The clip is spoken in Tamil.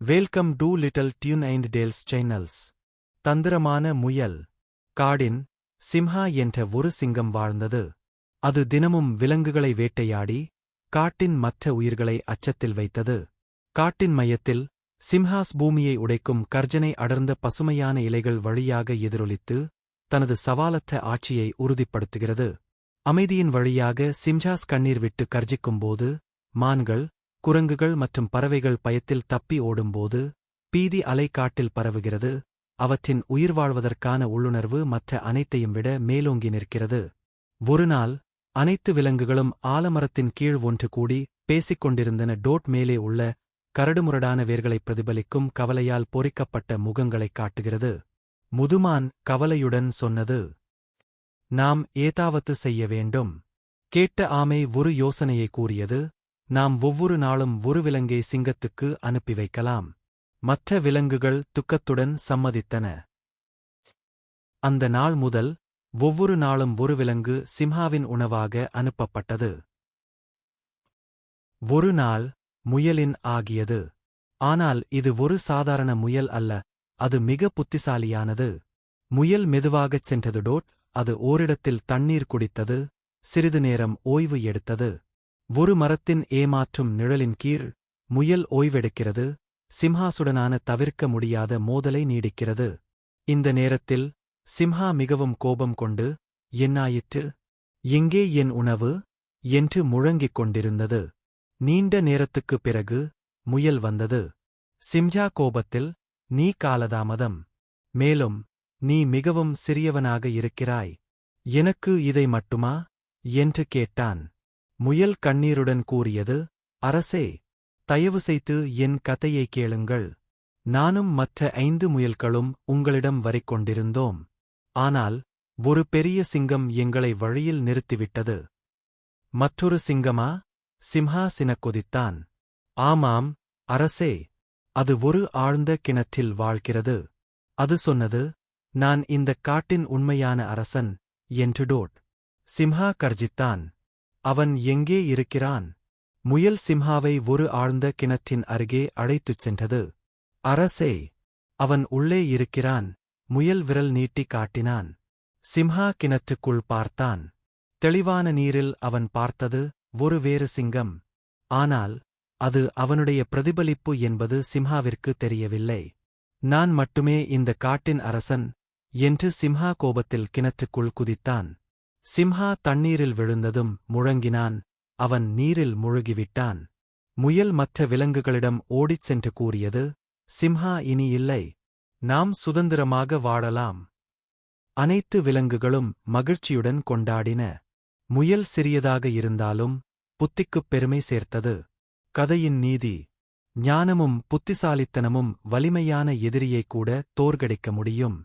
Welcome to little tune and tales channels தந்திரமான முயல். காடின் சிம்ஹா என்ற ஒரு சிங்கம் வாழ்ந்தது. அது தினமும் விலங்குகளை வேட்டையாடி காட்டின் மற்ற உயிர்களை அச்சத்தில் வைத்தது. காட்டின் மையத்தில் சிம்ஹாஸ் பூமியை உடைக்கும் கர்ஜனை அடர்ந்த பசுமையான இலைகள் வழியாக எதிரொலித்து தனது சவாலற்ற ஆட்சியை உறுதிப்படுத்துகிறது. அமைதியின் வழியாக சிம்ஹாஸ் கண்ணீர் விட்டு கர்ஜிக்கும்போது மான்கள் குரங்குகள் மற்றும் பறவைகள் பயத்தில் தப்பி ஓடும்போது பீதி அலை காட்டில் பரவுகிறது அவற்றின் உயிர் வாழ்வதற்கான உள்ளுணர்வு மற்ற அனைத்தையும் விட மேலோங்கி நிற்கிறது. ஒருநாள் அனைத்து விலங்குகளும் ஆலமரத்தின் கீழ் ஒன்று கூடி பேசிக் கொண்டிருந்தன. டோட் மேலே உள்ள கரடுமுரடான வேர்களைப் பிரதிபலிக்கும் கவலையால் பொறிக்கப்பட்ட முகங்களைக் காட்டுகிறது. முதுமான் கவலையுடன் சொன்னது நாம் ஏதாவது செய்ய வேண்டும். கேட்ட ஆமை ஒரு யோசனையை கூறியது நாம் ஒவ்வொரு நாளும் ஒரு விலங்கை சிங்கத்துக்கு அனுப்பி வைக்கலாம். மற்ற விலங்குகள் துக்கத்துடன் சம்மதித்தன. அந்த நாள் முதல் ஒவ்வொரு நாளும் ஒரு விலங்கு சிம்ஹாவின் உணவாக அனுப்பப்பட்டது. ஒரு நாள் முயலின் ஆகியது. ஆனால் இது ஒரு சாதாரண முயல் அல்ல அது மிக புத்திசாலியானது. முயல் மெதுவாகச் சென்றது டோட் அது ஓரிடத்தில் தண்ணீர் குடித்தது சிறிது நேரம் ஓய்வு எடுத்தது. ஒரு மரத்தின் ஏமாற்றும் நிழலின் கீழ் முயல் ஓய்வெடுக்கிறது சிம்ஹாசுடனான தவிர்க்க முடியாத மோதலை நீடிக்கிறது. இந்த நேரத்தில் சிம்ஹா மிகவும் கோபம் கொண்டு என்னாயிற்று? எங்கே என் உணவு என்று முழங்கிக் கொண்டிருந்தது. நீண்ட நேரத்துக்குப் பிறகு முயல் வந்தது. சிம்ஹா கோபத்தில் நீ காலதாமதம். மேலும் நீ மிகவும் சிறியவனாக இருக்கிறாய். எனக்கு இதை மட்டுமா என்று கேட்டான். முயல் கண்ணீருடன் கூறியது அரசே தயவு செய்து என் கதையை கேளுங்கள். நானும் மற்ற ஐந்து முயல்களும் உங்களிடம் வரிக்கொண்டிருந்தோம் ஆனால் ஒரு பெரிய சிங்கம் எங்களை வழியில் நிறுத்திவிட்டது. மற்றொரு சிங்கமா? சிம்ஹாசினக் கொதித்தான். ஆமாம் அரசே அது ஒரு ஆழ்ந்த கிணற்றில் வாழ்கிறது. அது சொன்னது நான் இந்தக் காட்டின் உண்மையான அரசன் என்று டோட். சிம்ஹா கர்ஜித்தான். அவன் எங்கே இருக்கிறான்? முயல் சிம்ஹாவை ஒரு ஆழ்ந்த கிணற்றின் அருகே அழைத்துச் சென்றது. அரசே அவன் உள்ளே இருக்கிறான். முயல் விரல் நீட்டி காட்டினான். சிம்ஹா கிணற்றுக்குள் பார்த்தான். தெளிவான நீரில் அவன் பார்த்தது ஒரு வேறு சிங்கம். ஆனால் அது அவனுடைய பிரதிபலிப்பு என்பது சிம்ஹாவிற்கு தெரியவில்லை. நான் மட்டுமே இந்த காட்டின் அரசன் என்று சிம்ஹா கோபத்தில் கிணற்றுக்குள் குதித்தான். சிம்ஹா தண்ணீரில் விழுந்ததும் முழங்கினான். அவன் நீரில் முழுகிவிட்டான். முயல் மற்ற விலங்குகளிடம் ஓடிச் சென்று கூறியது சிம்ஹா இனி இல்லை. நாம் சுதந்திரமாக வாழலாம். அனைத்து விலங்குகளும் மகிழ்ச்சியுடன் கொண்டாடின. முயல் சிறியதாக இருந்தாலும் புத்திக்குப் பெருமை சேர்த்தது. கதையின் நீதி. ஞானமும் புத்திசாலித்தனமும் வலிமையான எதிரியைக் கூட தோற்கடிக்க முடியும்.